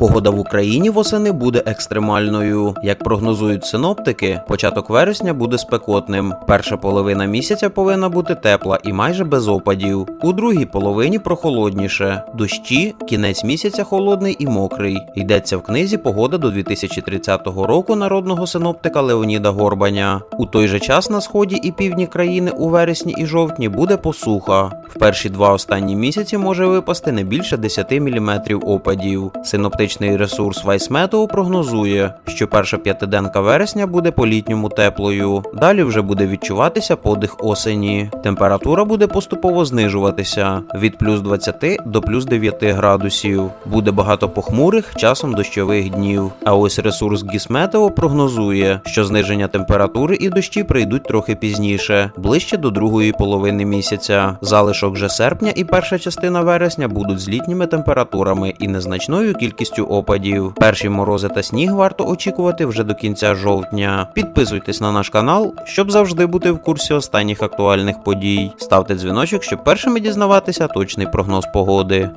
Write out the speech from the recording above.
Погода в Україні восени буде екстремальною. Як прогнозують синоптики, початок вересня буде спекотним. Перша половина місяця повинна бути тепла і майже без опадів. У другій половині прохолодніше. Дощі, кінець місяця холодний і мокрий. Йдеться в книзі Погода до 2030 року народного синоптика Леоніда Горбаня. У той же час на сході і півдні країни у вересні і жовтні буде посуха. В перші два останні місяці може випасти не більше 10 мм опадів. Синоптичний ресурс Вайсметео прогнозує, що перша п'ятиденка вересня буде по-літньому теплою. Далі вже буде відчуватися подих осені. Температура буде поступово знижуватися від плюс 20 до плюс 9 градусів. Буде багато похмурих, часом дощових днів. А ось ресурс Гісметео прогнозує, що зниження температури і дощі прийдуть трохи пізніше, ближче до другої половини місяця. Залишок вже серпня і перша частина вересня будуть з літніми температурами і незначною кількістю опадів. Перші морози та сніг варто очікувати вже до кінця жовтня. Підписуйтесь на наш канал, щоб завжди бути в курсі останніх актуальних подій. Ставте дзвіночок, щоб першими дізнаватися точний прогноз погоди.